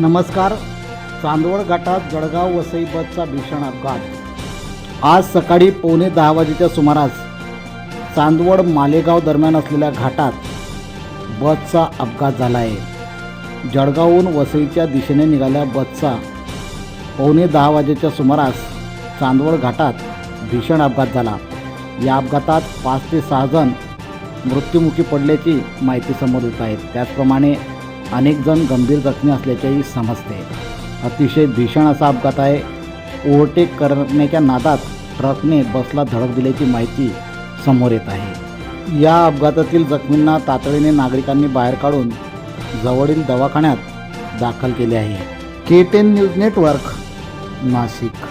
नमस्कार. चांदवड घाटात जळगाव वसई बसचा भीषण अपघात. आज सकाळी पावणे दहा वाजेच्या सुमारास चांदवड मालेगाव दरम्यान असलेल्या घाटात बसचा अपघात झाला आहे जळगावहून वसईच्या दिशेने निघाल्या बसचा पावणे दहा वाजेच्या सुमारास चांदवड घाटात भीषण अपघात झाला. या अपघातात पाच ते सहा जण मृत्युमुखी पडल्याची माहिती समोर येत आहे. त्याचप्रमाणे अनेक जण गंभीर जखमी असल्याचेही समजते. अतिशय भीषण असा अपघात आहे. ओव्हरटेक करण्याच्या नादात ट्रकने बसला धडक दिल्याची माहिती समोर येत आहे. या अपघातातील जखमींना तातडीने नागरिकांनी बाहेर काढून जवळील दवाखान्यात दाखल केले आहे. K ten news network Nashik.